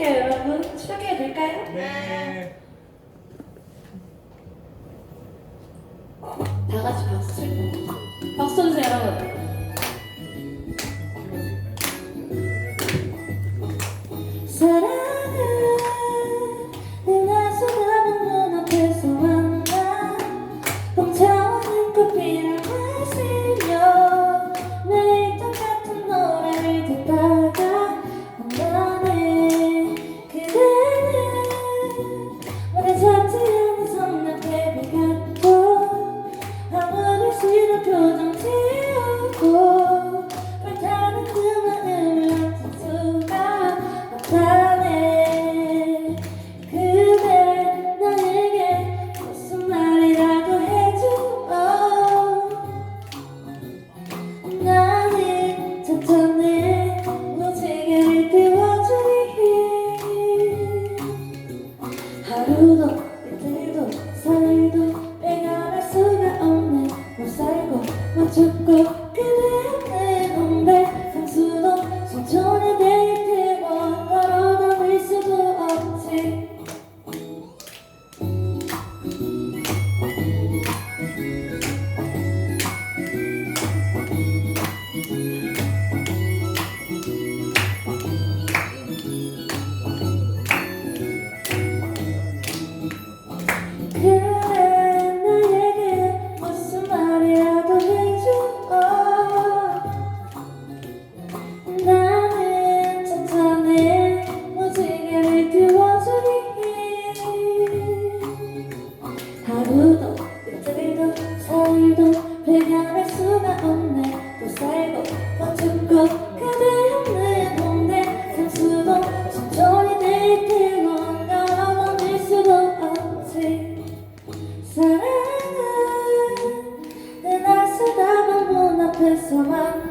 시작할게요, 여러분. 시작해도 될까요? 네. 다 같이 박수 칠. 박수 주세요, 여러분. 사랑은 눈앞에서 만나 멈춰오는 커피를 없다네. 그대 나에게 무슨 말이라도 해줘. 나는 천천히 무지개를 띄워주니. 하루도 그래 나에게 무슨 말이라도 해줘. 나는 천천히 무지개를 띄워주리. 하루도 일주일도 사일도 배경할 수가 없네. 또 살고 멈춘 곳 그대 place on